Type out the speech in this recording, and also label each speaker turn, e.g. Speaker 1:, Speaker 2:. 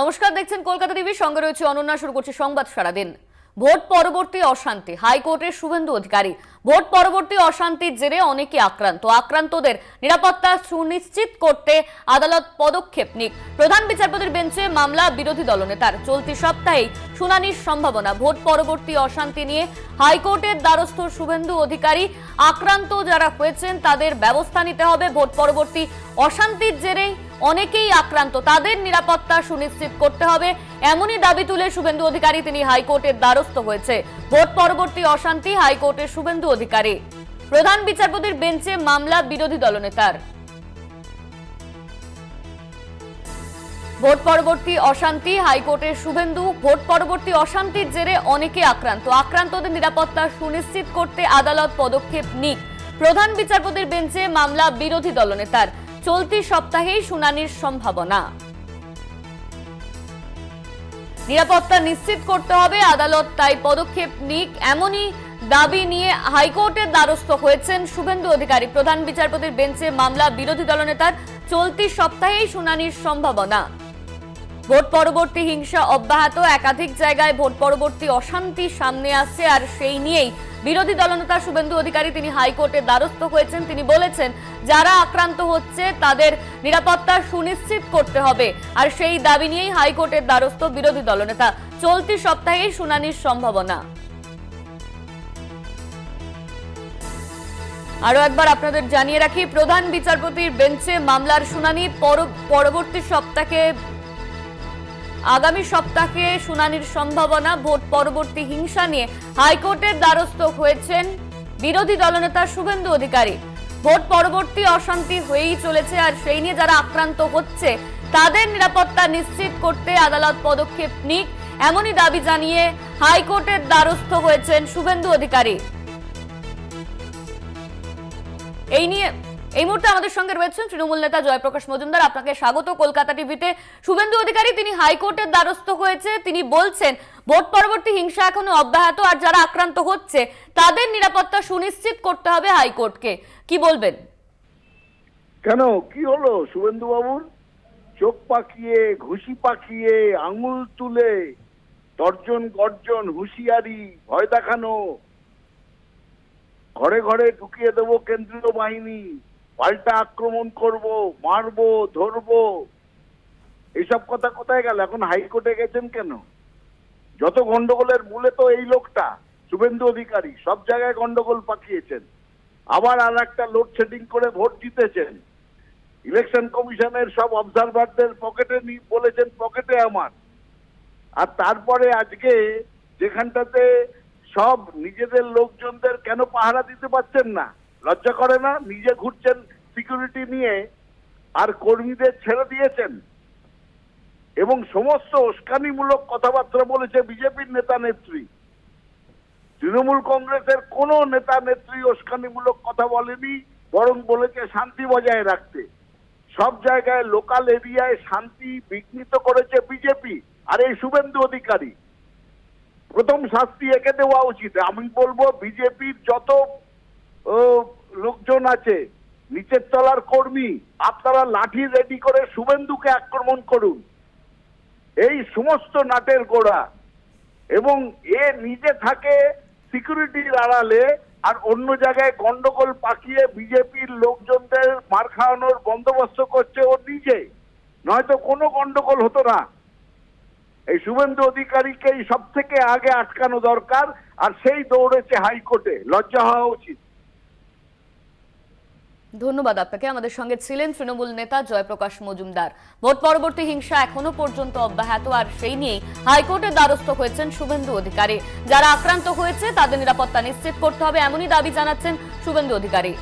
Speaker 1: নমস্কার, দেখছেন কলকাতা টিভি, সঙ্গে রয়েছে অনন্যা, শুরু করছে সংবাদ সারাদিন। ভোট পরবর্তী অশান্তি, হাইকোর্টের শুভেন্দু অধিকারী। ভোট পরবর্তী অশান্তির জেরে অনেকে আক্রান্ত। আক্রান্তদের নিরাপত্তা সুনিশ্চিত করতে আদালত পদক্ষেপ নিক। প্রধান বিচারপতির বেঞ্চে মামলা বিরোধী দলনেতার। চলতি সপ্তাহেই শুনানির সম্ভাবনা। ভোট পরবর্তী অশান্তি নিয়ে হাইকোর্টের দ্বারস্থ শুভেন্দু অধিকারী। আক্রান্ত যারা হয়েছেন, তাদের ব্যবস্থা নিতে হবে। ভোট পরবর্তী অশান্তির জেরেই অনেকেই আক্রান্ত। তাদের নিরাপত্তা সুনিশ্চিত করতে হবে। এমনই দাবি তুলে শুভেন্দু অধিকারী। তিনি হাইকোর্টের দ্বারস্থ হয়েছে। ভোট পরবর্তী অশান্তি হাইকোর্টের শুভেন্দু অধিকারী। প্রধান বিচারপতির বেঞ্চে মামলা বিরোধী দলনেতার। ভোট পরবর্তী অশান্তি হাইকোর্টের শুভেন্দু। ভোট পরবর্তী অশান্তির জেরে অনেকে আক্রান্ত। আক্রান্তদের নিরাপত্তা সুনিশ্চিত করতে আদালত পদক্ষেপ নিক। প্রধান বিচারপতির বেঞ্চে মামলা বিরোধী দলনেতার। চলতি সপ্তাহেই শুনানির সম্ভাবনা। নিরাপত্তা নিশ্চিত করতে হবে, আদালত তাই পদক্ষেপ নিক এমনই দাবি নিয়ে হাইকোর্টের দ্বারস্থ হয়েছেন শুভেন্দু অধিকারী। প্রধান বিচারপতির বেঞ্চে মামলা বিরোধী দলনেতার চলতি সপ্তাহেই শুনানির সম্ভাবনা। ভোট পরবর্তী হিংসা অব্যাহত, একাধিক জায়গায় ভোট পরবর্তী অশান্তি সামনে আসছে, আর সেই নিয়েই বিরোধী দলনেতা শুভেন্দু অধিকারী তিনি হাইকোর্টের দ্বারস্থ হয়েছেন। তিনি বলেছেন, যারা আক্রান্ত হচ্ছে তাদের নিরাপত্তা সুনিশ্চিত করতে হবে, আর সেই দাবি নিয়েই হাইকোর্টের দ্বারস্থ বিরোধী দলনেতা। চলতি সপ্তাহেই শুনানির সম্ভাবনা। আরও একবার আপনাদের জানিয়ে রাখি, প্রধান বিচারপতির বেঞ্চে মামলার শুনানি পর- পরবর্তী সপ্তাহে আগামী সপ্তাহে শুনানির সম্ভাবনা, ভোট পরবর্তী হিংসা নিয়ে হাইকোর্টের দ্বারস্থ হয়েছেন বিরোধী দলনেতা শুভেন্দু অধিকারী। ভোট পরবর্তী অশান্তি হয়েই চলেছে আর সেই নিয়ে যারা আক্রান্ত হচ্ছে, তাদের নিরাপত্তা নিশ্চিত করতে আদালত পদক্ষেপ নিক, এমনই দাবি জানিয়ে হাইকোর্টের দ্বারস্থ হয়েছেন শুভেন্দু অধিকারী। এই নিয়ে এই মুহূর্তে আমাদের সঙ্গে রয়েছেন তৃণমূল নেতা জয়প্রকাশ মজুমদার। আপনাকে স্বাগত। কলকাতা টিভিতে শুভেন্দু অধিকারী, তিনি হাইকোর্টের দ্বারস্থ হয়েছে। তিনি বলছেন, ভোট পরবর্তী হিংসা এখনও অব্যাহত আর যারা আক্রান্ত হচ্ছে, তাদের নিরাপত্তা সুনিশ্চিত করতে হবে হাইকোর্টকে। কি বলবেন?
Speaker 2: কেন? কি হলো শুভেন্দু বাবুর চোখ পাকিয়ে, ঘুষি পাকিয়ে, আঙুল তুলে, তর্জন গর্জন, হুঁশিয়ারি, ভয় দেখানো। ঘরে ঘরে ঢুকিয়ে দেবো কেন্দ্রীয় বাহিনী। পাল্টা আক্রমণ করব, মারবো, ধরবো। এইসব কথা কোথায় গেল? এখন হাইকোর্টে গেছেন কেন? যত গন্ডগোলের মূলে তো এই লোকটা, শুভেন্দু অধিকারী, সব জায়গায় গন্ডগোল পাকিয়েছেন। আবার আর একটা লোডশেডিং করে ভোট জিতেছেন। ইলেকশন কমিশনের সব অবজারভারদের পকেটে বলেছেন, পকেটে আমার। আর তারপরে আজকে যেখানটাতে সব নিজেদের লোকজনদের কেন পাহারা দিতে পারছেন না? লজ্জা করে না? নিজে ঘুরছেন সিকিউরিটি নিয়ে আর কর্মীদের ছেড়ে দিয়েছেন। এবং সমস্ত উস্কানিমূলক কথাবার্তা বলেছে বিজেপির নেতা নেত্রী। তৃণমূল কংগ্রেসের কোন নেতা নেত্রী উস্কানিমূলক কথা বলেনি, বরং বলেছে শান্তি বজায় রাখতে। সব জায়গায় লোকাল এরিয়ায় শান্তি বিঘ্নিত করেছে বিজেপি আর এই শুভেন্দু অধিকারী। প্রথম শাস্তি একে দেওয়া উচিত। আমি বলব, বিজেপির যত লোকজন আছে। নিচের তলার কর্মী, আপনারা লাঠি রেডি করে শুভেন্দুকে আক্রমণ করুন। এই সমস্ত নাটের গোড়া। এবং এ নিজে থাকে সিকিউরিটির আড়ালে আর অন্য জায়গায় গন্ডগোল পাকিয়ে বিজেপির লোকজনদের মার খাওয়ানোর বন্দোবস্ত করছে ও নিজে। নয়তো কোনো গন্ডগোল হতো না। এই শুভেন্দু অধিকারীকেই সব থেকে আগে আটকানো দরকার আর সেই দৌড়েছে হাইকোর্টে। লজ্জা হওয়া উচিত।
Speaker 1: ধন্যবাদ আপনাকে। আমাদের সঙ্গে ছিলেন তৃণমূল নেতা জয়প্রকাশ মজুমদার। ভোট পরবর্তী হিংসা এখনও পর্যন্ত অব্যাহত, আর সেই নিয়েই হাইকোর্টের দ্বারস্থ হয়েছেন শুভেন্দু অধিকারী। যারা আক্রান্ত হয়েছে, তাদের নিরাপত্তা নিশ্চিত করতে হবে, এমনই দাবি জানাচ্ছেন শুভেন্দু অধিকারী।